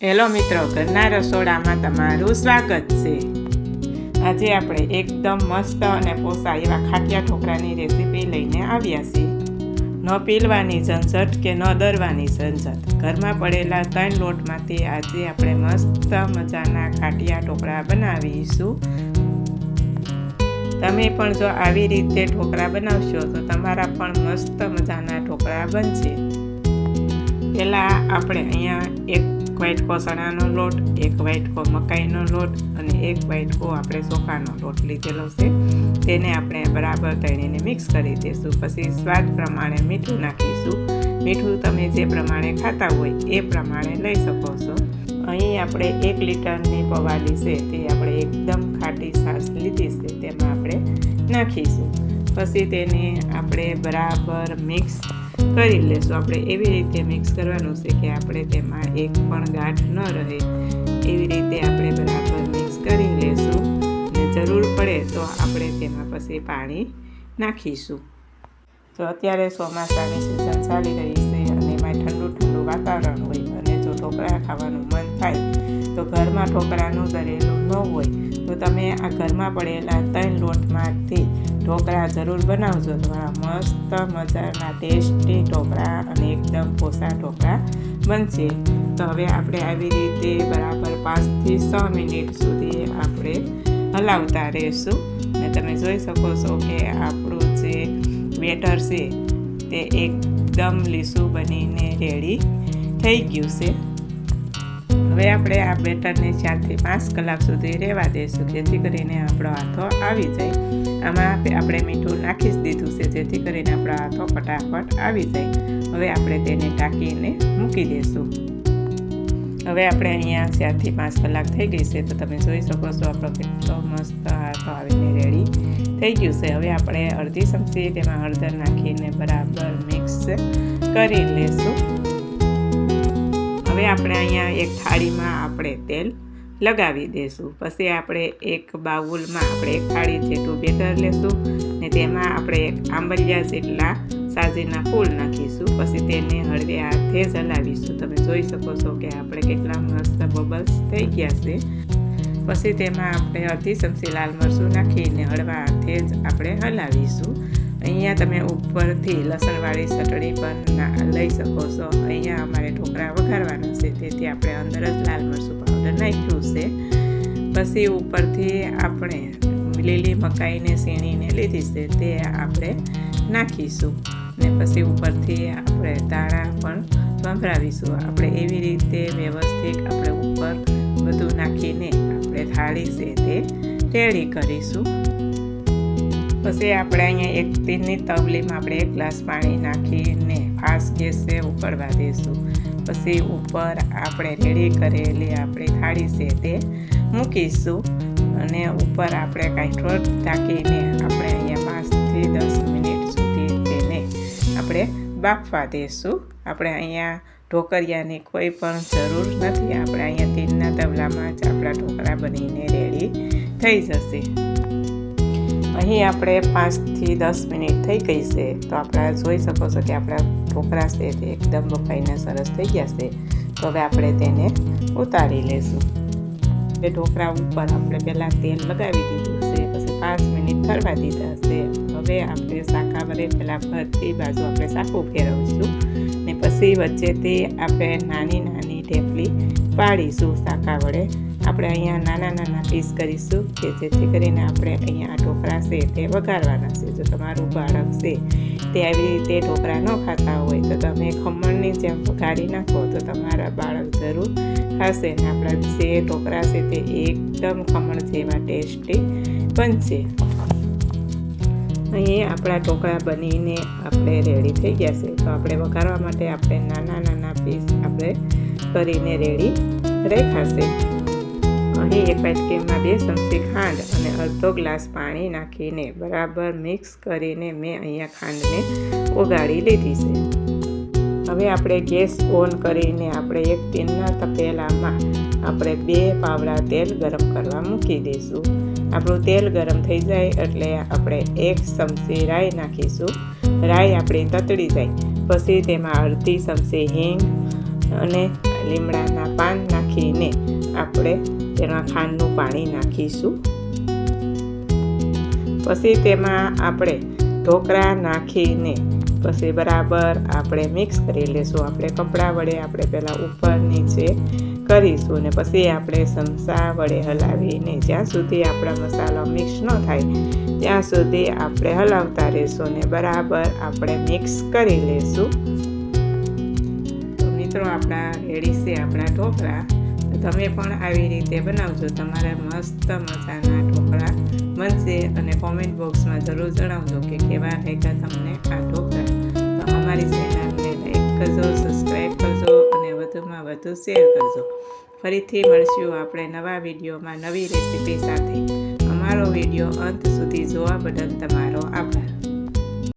Hello મિત્રો ઘરના રસોડામાં તમારું સ્વાગત છે. આજે આપણે એકદમ મસ્ત અને પોસા એવા ખાટિયા ઠોકરાની રેસીપી લઈને આવ્યા છીએ. ન પીલવાની ઝંઝટ કે ન દરવાની ઝંઝટ, ઘરમાં પડેલા ત્રણ લોટમાંથી આજે આપણે મસ્ત મજાના ખાટિયા ઢોકળા બનાવીશું. તમે પણ જો આવી રીતે ઢોકળા બનાવશો તો તમારા પણ મસ્ત મજાના ઢોકળા બનશે. પહેલાં આપણે અહીંયા એક વાઇટકો ચણાનો લોટ, એક વાઇટકો મકાઈનો લોટ અને એક વાઇટકો આપણે ચોખાનો લોટ લીધેલો છે. તેને આપણે બરાબર તળીને મિક્સ કરી દઈશું પછી સ્વાદ પ્રમાણે મીઠું નાખીશું. મીઠું તમે જે પ્રમાણે ખાતા હોય એ પ્રમાણે લઈ શકો છો. અહીં આપણે એક લીટરની પવાલી છે તે આપણે એકદમ ખાટી છાશ લીધી છે તેમાં આપણે નાખીશું. પછી તેને આપણે બરાબર મિક્સ કરી લેશું. આપણે એવી રીતે મિક્સ કરવાનું છે કે આપણે તેમાં એક પણ ગાંઠ ન રહે. એવી રીતે આપણે બરાબર મિક્સ કરી લેશું. અને જરૂર પડે તો આપણે તેમાં પછી પાણી નાખીશું. તો અત્યારે ચોમાસાની સિઝન ચાલી રહી છે અને એમાં ઠંડુ ઠંડુ વાતાવરણ હોય. અને જો ઢોકળા ખાવાનું મન થાય, તો ઘરમાં ઢોકળાનું દરેલું ન હોય તો તમે આ ઘરમાં પડેલા ત્રણ લોટમાંથી ઢોકળા જરૂર બનાવજો. તમારા મસ્ત મજાના ટેસ્ટી ઢોકળા અને એકદમ પોસા ઢોકળા બનશે. તો હવે આપણે આવી રીતે બરાબર પાંચથી છ મિનિટ સુધી આપણે હલાવતા રહેશું. ને તમે જોઈ શકો છો કે આપણું જે બેટર છે તે એકદમ લીસું બનીને રેડી થઈ ગયું છે. હવે આપણે આ બેટરને ચારથી પાંચ કલાક સુધી રહેવા દઈશું, જેથી કરીને આપણો હાથો આવી જાય. આમાં આપણે મીઠું નાખી જ દીધું છે, જેથી કરીને આપણો હાથો ફટાફટ આવી જાય. હવે આપણે તેને ટાંકીને મૂકી દઈશું. હવે આપણે અહીંયા ચારથી પાંચ કલાક થઈ ગઈ છે, તો તમે જોઈ શકો છો, આપણો કેટલો મસ્ત હાથો આવીને રેડી થઈ ગયું છે. હવે આપણે અડધી ચમચી તેમાં હળદર નાખીને બરાબર મિક્સ કરી લઈશું. આપણે અહીંયા એક થાળીમાં આપણે તેલ લગાવી દઈશું પછી આપણે એક બાઉલમાં આપણે એક થાળી જેટલું બેટર લેશું ને તેમાં આપણે એક આંબલિયા જેટલા સાજીના ફૂલ નાખીશું. પછી તેને હળવે હાથે જ હલાવીશું તમે જોઈ શકો છો કે આપણે કેટલા મસ્ત બબલ્સ થઈ ગયા છે. પછી તેમાં આપણે અડધી ચમચી લાલ મરચું નાખીને હળવા હાથે જ આપણે હલાવીશું. અહીંયા તમે ઉપરથી લસણવાળી ચટણી પણ લઈ શકો છો. અહીંયા અમારે ઢોકળા વઘારવાના છે, તેથી આપણે અંદર જ લાલ મરચું પાવડર નાખ્યું છે. પછી ઉપરથી આપણે લીલી મકાઈને સીણીને લીધી છે, તે આપણે નાખીશું. ને પછી ઉપરથી આપણે દાણા પણ વંભરાવીશું આપણે એવી રીતે વ્યવસ્થિત આપણે ઉપર બધું નાખીને આપણે થાળી છે તે રેડી કરીશું. પછી આપણે અહીંયા એક તીનની તવલીમાં આપણે એક ગ્લાસ પાણી નાખીને ફાસ્ટ ગેસે ઉકળવા દઈશું પછી ઉપર આપણે રેડી કરેલી આપણી થાળી છે તે મૂકીશું અને ઉપર આપણે કાંઈ ઢાંકીને આપણે અહીંયા પાંચથી દસ મિનિટ સુધી તેને આપણે બાફવા દઈશું આપણે અહીંયા ઢોકરિયાની કોઈ પણ જરૂર નથી. આપણે અહીંયા તીનના તવલામાં જ આપણા ઢોકળા બનીને રેડી થઈ જશે. અહીં આપણે પાંચથી દસ મિનિટ થઈ ગઈ છે, તો આપણે જોઈ શકો છો કે આપણા ઢોકળા છે તે એકદમ બફાઈને સરસ થઈ ગયા છે. તો હવે આપણે તેને ઉતારી લઈશું એ ઢોકળા ઉપર આપણે પહેલાં તેલ લગાવી દીધું છે, પછી પાંચ મિનિટ ઠરવા દીધા છે. હવે આપણે શાખા વડે પહેલાં ફરતી બાજુ આપણે શાખું ફેરવીશું ને પછી વચ્ચેથી આપણે નાની નાની ઢેફલી પાડીશું શાખા વડે. આપણે અહીંયા નાના નાના પીસ કરીશું કે જેથી કરીને આપણે અહીંયા આ ઢોકળા છે તે વઘારવાના છે. જો તમારું બાળક છે તે આવી રીતે ઢોકળા ન ખાતા હોય તો તમે ખમણની જેમ વઘારી નાખો તો તમારા બાળક જરૂર ખાશે અને આપણા જે ઢોકળા છે તે એકદમ ખમણ જેવા ટેસ્ટી બનશે. અહીં આપણા ઢોકળા બનીને આપણે રેડી થઈ ગયા છે. તો આપણે વઘારવા માટે આપણે નાના નાના પીસ આપણે કરીને રેડી રેખાશે. અહીં એક વાટકીમાં બે ચમચી ખાંડ અને અડધો ગ્લાસ પાણી નાખીને બરાબર મિક્સ કરીને મેં અહીંયા ખાંડને ઓગાળી લીધી છે. હવે આપણે ગેસ ઓન કરીને આપણે એક ટીનના તપેલામાં આપણે બે પાવડા તેલ ગરમ કરવા મૂકી દઈશું. આપણું તેલ ગરમ થઈ જાય એટલે આપણે એક ચમચી રાઈ નાખીશું. રાઈ આપણી તતડી જાય. પછી તેમાં અડધી ચમચી હિંગ અને લીમડાના પાન નાખીને આપણે તેમાં ખાંડનું પાણી નાખીશું. પછી તેમાં આપણે ઢોકળા નાખીને પછી બરાબર આપણે મિક્સ કરી લઈશું આપણે કપડાં વડે આપણે પહેલાં ઉપર નીચે કરીશું અને પછી આપણે ચમચા વડે હલાવીને જ્યાં સુધી આપણા મસાલો મિક્સ ન થાય, ત્યાં સુધી આપણે હલાવતા રહીશું ને બરાબર આપણે મિક્સ કરી લઈશું મિત્રો, આપણા રેડી છે આપણા ઢોકળા. તમે પણ આવી રીતે બનાવજો. તમારા મસ્ત મજાના ઢોકળા બનશે અને કોમેન્ટ બોક્સમાં જરૂર જણાવજો કે કેવા લાગ્યા તમને આ ઢોકળા. તો અમારી ચેનલને લાઈક કરજો સબસ્ક્રાઈબ કરજો અને વધુમાં વધુ શેર કરજો. ફરીથી મળશું આપણે નવા વિડીયોમાં નવી રેસીપી સાથે. અમારો વીડિયો અંત સુધી જોવા બદલ તમારો આભાર.